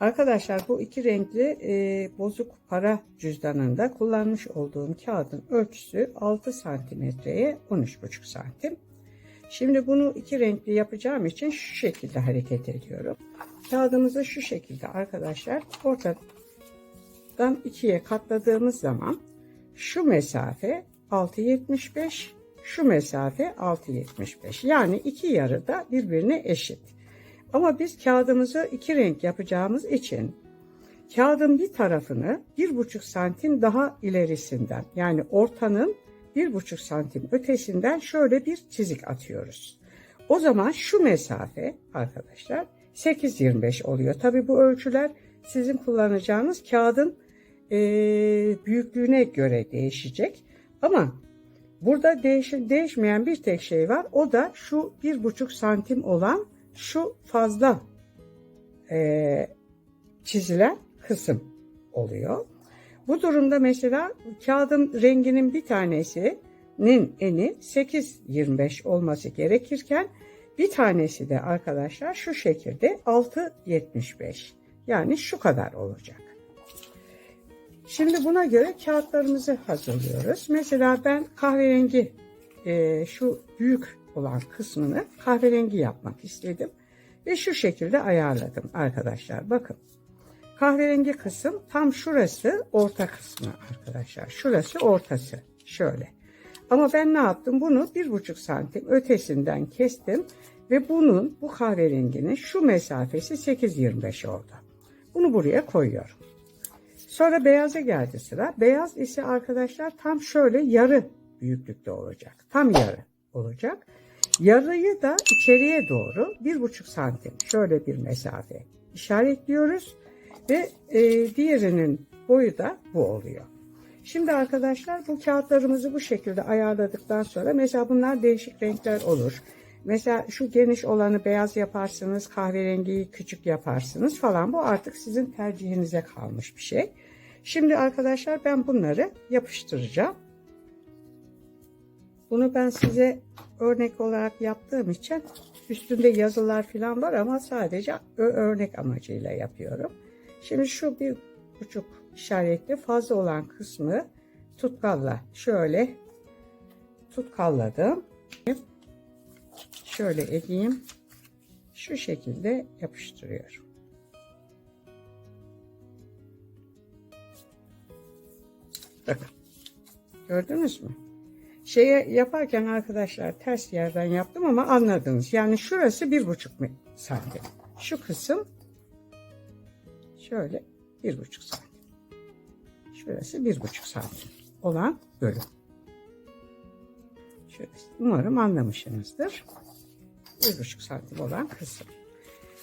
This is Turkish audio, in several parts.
Arkadaşlar bu iki renkli e, bozuk para cüzdanında kullanmış olduğum kağıdın ölçüsü 6 santimetreye 13,5 santim. Şimdi bunu iki renkli yapacağım için şu şekilde hareket ediyorum. Kağıdımızı şu şekilde arkadaşlar ortadan ikiye katladığımız zaman şu mesafe 6.75 şu mesafe 6.75 yani iki yarı da birbirine eşit. Ama biz kağıdımızı iki renk yapacağımız için kağıdın bir tarafını bir buçuk santim daha ilerisinden yani ortanın bir buçuk santim ötesinden şöyle bir çizik atıyoruz. O zaman şu mesafe arkadaşlar 8.25 oluyor. Tabi bu ölçüler sizin kullanacağınız kağıdın e, büyüklüğüne göre değişecek. Ama burada değiş, değişmeyen bir tek şey var. O da şu bir buçuk santim olan şu fazla e, çizilen kısım oluyor. Bu durumda mesela kağıdın renginin bir tanesinin eni 8.25 olması gerekirken bir tanesi de arkadaşlar şu şekilde 6.75 yani şu kadar olacak. Şimdi buna göre kağıtlarımızı hazırlıyoruz. Mesela ben kahverengi e, şu büyük olan kısmını kahverengi yapmak istedim. Ve şu şekilde ayarladım arkadaşlar. Bakın kahverengi kısım tam şurası orta kısmı arkadaşlar. Şurası ortası şöyle. Ama ben ne yaptım? Bunu bir buçuk santim ötesinden kestim. Ve bunun bu kahverenginin şu mesafesi 8.25 oldu. Bunu buraya koyuyorum. Sonra beyaza geldi sıra. Beyaz ise arkadaşlar tam şöyle yarı büyüklükte olacak. Tam yarı olacak. Yarıyı da içeriye doğru bir buçuk santim şöyle bir mesafe işaretliyoruz ve e, diğerinin boyu da bu oluyor. Şimdi arkadaşlar bu kağıtlarımızı bu şekilde ayarladıktan sonra mesela bunlar değişik renkler olur. Mesela şu geniş olanı beyaz yaparsınız, kahverengiyi küçük yaparsınız falan. Bu artık sizin tercihinize kalmış bir şey. Şimdi arkadaşlar ben bunları yapıştıracağım. Bunu ben size örnek olarak yaptığım için üstünde yazılar falan var ama sadece örnek amacıyla yapıyorum. Şimdi şu bir buçuk işaretli fazla olan kısmı tutkalla şöyle tutkalladım. Şöyle edeyim. Şu şekilde yapıştırıyorum. Bakın. Gördünüz mü? Şeye yaparken arkadaşlar ters yerden yaptım ama anladınız. Yani şurası bir buçuk santim. Şu kısım şöyle bir buçuk santim. Şurası bir buçuk santim olan bölüm. Şöyle, umarım anlamışsınızdır. Bir buçuk santim olan kısım.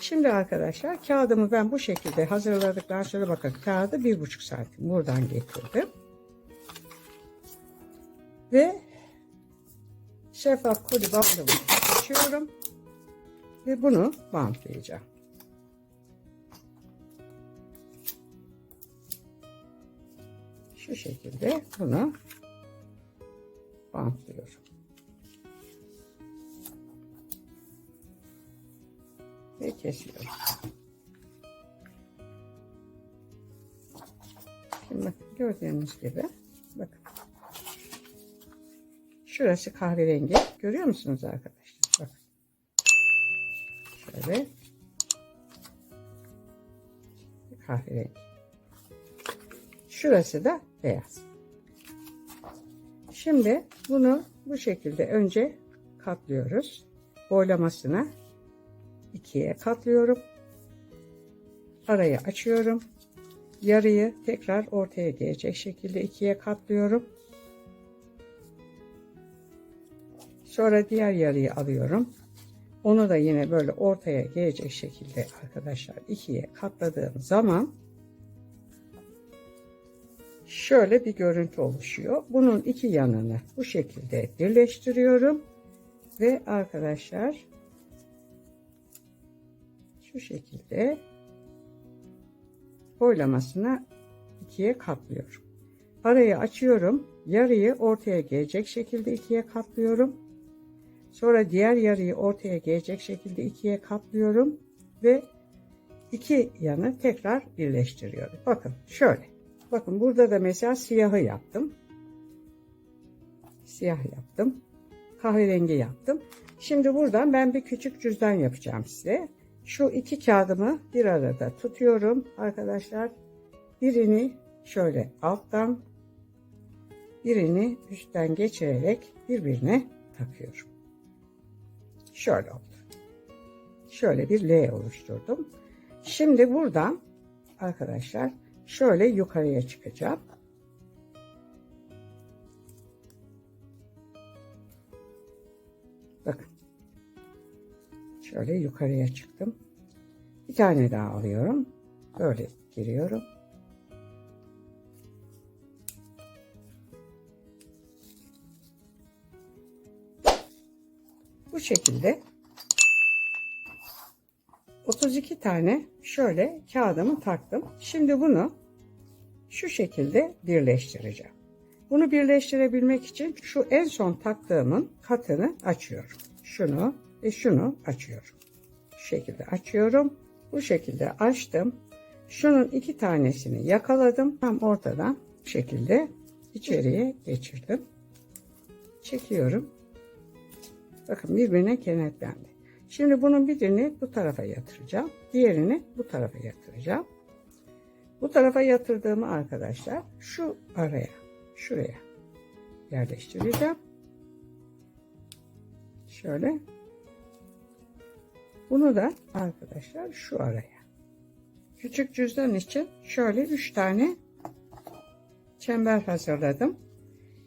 Şimdi arkadaşlar kağıdımı ben bu şekilde hazırladıktan sonra bakın kağıdı bir buçuk santim buradan getirdim. Ve şeffaf koli bandımı açıyorum. Ve bunu bantlayacağım. Şu şekilde bunu bantlıyorum. Ve kesiyorum. Şimdi gördüğünüz gibi. Şurası kahverengi. Görüyor musunuz arkadaşlar? Bakın. Şöyle. Kahverengi. Şurası da beyaz. Şimdi bunu bu şekilde önce katlıyoruz. Boylamasına ikiye katlıyorum. Arayı açıyorum. Yarıyı tekrar ortaya gelecek şekilde ikiye katlıyorum. Sonra diğer yarıyı alıyorum. Onu da yine böyle ortaya gelecek şekilde arkadaşlar ikiye katladığım zaman şöyle bir görüntü oluşuyor. Bunun iki yanını bu şekilde birleştiriyorum. Ve arkadaşlar şu şekilde boylamasına ikiye katlıyorum. Arayı açıyorum. Yarıyı ortaya gelecek şekilde ikiye katlıyorum. Sonra diğer yarıyı ortaya gelecek şekilde ikiye katlıyorum. Ve iki yanı tekrar birleştiriyorum. Bakın şöyle. Bakın burada da mesela siyahı yaptım. Siyah yaptım. Kahverengi yaptım. Şimdi buradan ben bir küçük cüzdan yapacağım size. Şu iki kağıdımı bir arada tutuyorum arkadaşlar. Birini şöyle alttan birini üstten geçirerek birbirine takıyorum. Şöyle oldu. Şöyle bir L oluşturdum. Şimdi buradan arkadaşlar şöyle yukarıya çıkacağım. Bakın. Şöyle yukarıya çıktım. Bir tane daha alıyorum. Böyle giriyorum. Bu şekilde 32 tane şöyle kağıdımı taktım. Şimdi bunu şu şekilde birleştireceğim. Bunu birleştirebilmek için şu en son taktığımın katını açıyorum. Şunu ve şunu açıyorum. Şu şekilde açıyorum. Bu şekilde açtım. Şunun iki tanesini yakaladım. Tam ortadan bu şekilde içeriye geçirdim. Çekiyorum. Bakın birbirine kenetlendi. Şimdi bunun birini bu tarafa yatıracağım. Diğerini bu tarafa yatıracağım. Bu tarafa yatırdığımı arkadaşlar şu araya, şuraya yerleştireceğim. Şöyle. Bunu da arkadaşlar şu araya. Küçük cüzdan için şöyle üç tane çember hazırladım.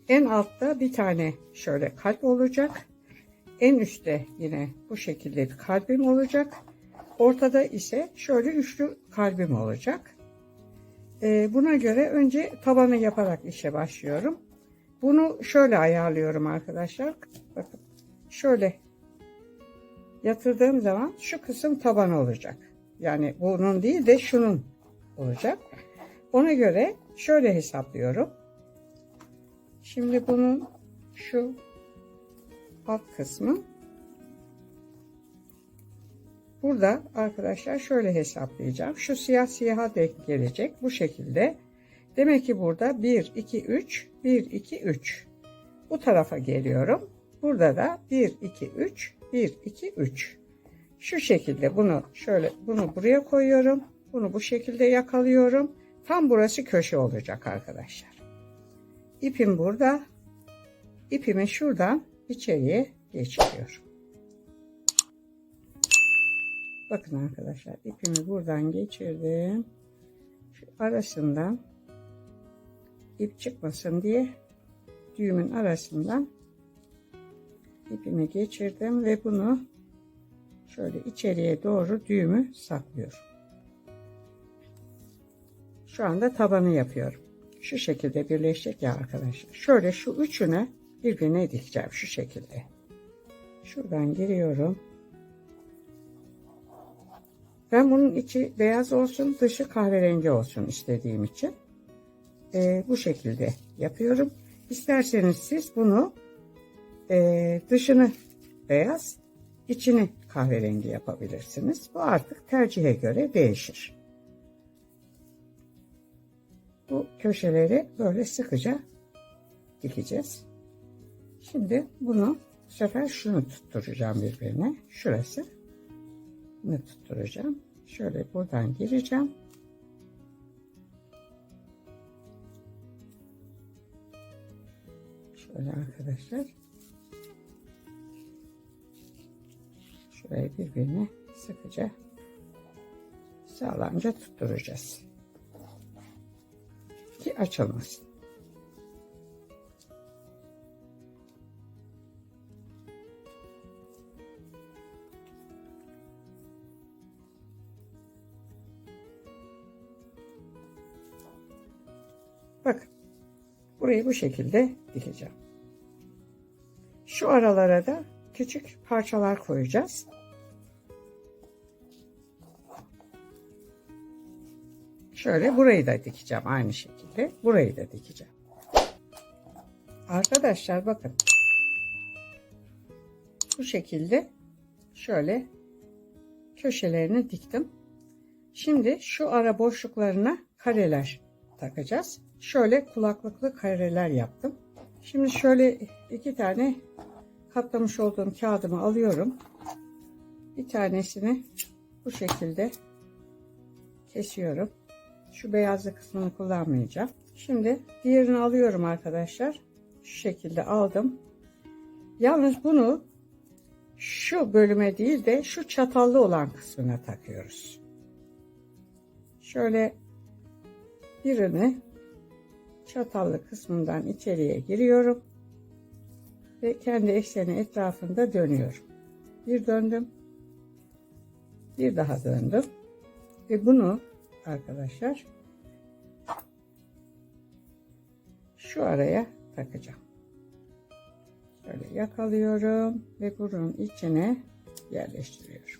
En altta bir tane şöyle kalp olacak. En üstte yine bu şekilde kalbim olacak. Ortada ise şöyle üçlü kalbim olacak. Ee, buna göre önce tabanı yaparak işe başlıyorum. Bunu şöyle ayarlıyorum arkadaşlar. Bakın şöyle yatırdığım zaman şu kısım taban olacak. Yani bunun değil de şunun olacak. Ona göre şöyle hesaplıyorum. Şimdi bunun şu alt kısmı. Burada arkadaşlar şöyle hesaplayacağım. Şu siyah siyaha denk gelecek. Bu şekilde. Demek ki burada 1, 2, 3, 1, 2, 3. Bu tarafa geliyorum. Burada da 1, 2, 3, 1, 2, 3. Şu şekilde bunu şöyle bunu buraya koyuyorum. Bunu bu şekilde yakalıyorum. Tam burası köşe olacak arkadaşlar. İpim burada. İpimi şuradan içeriye geçiriyorum. Bakın arkadaşlar ipimi buradan geçirdim. Şu arasından ip çıkmasın diye düğümün arasından ipimi geçirdim ve bunu şöyle içeriye doğru düğümü saklıyorum. Şu anda tabanı yapıyorum. Şu şekilde birleşecek ya arkadaşlar. Şöyle şu üçüne birbirine dikeceğim şu şekilde. Şuradan giriyorum. Ben bunun içi beyaz olsun, dışı kahverengi olsun istediğim için e, bu şekilde yapıyorum. İsterseniz siz bunu e, dışını beyaz, içini kahverengi yapabilirsiniz. Bu artık tercihe göre değişir. Bu köşeleri böyle sıkıca dikeceğiz. Şimdi bunu bu sefer şunu tutturacağım birbirine. Şurası. Bunu tutturacağım. Şöyle buradan gireceğim. Şöyle arkadaşlar. Şurayı birbirine sıkıca sağlamca tutturacağız. Ki açılmasın. Bakın. Burayı bu şekilde dikeceğim. Şu aralara da küçük parçalar koyacağız. Şöyle burayı da dikeceğim aynı şekilde. Burayı da dikeceğim. Arkadaşlar bakın. Bu şekilde şöyle köşelerini diktim. Şimdi şu ara boşluklarına kareler takacağız. Şöyle kulaklıklı kareler yaptım. Şimdi şöyle iki tane katlamış olduğum kağıdımı alıyorum. Bir tanesini bu şekilde kesiyorum. Şu beyazlı kısmını kullanmayacağım. Şimdi diğerini alıyorum arkadaşlar. Şu şekilde aldım. Yalnız bunu şu bölüme değil de şu çatallı olan kısmına takıyoruz. Şöyle birini çatallı kısmından içeriye giriyorum ve kendi ekseni etrafında dönüyorum. Bir döndüm. Bir daha döndüm. Ve bunu arkadaşlar şu araya takacağım. Şöyle yakalıyorum ve bunun içine yerleştiriyorum.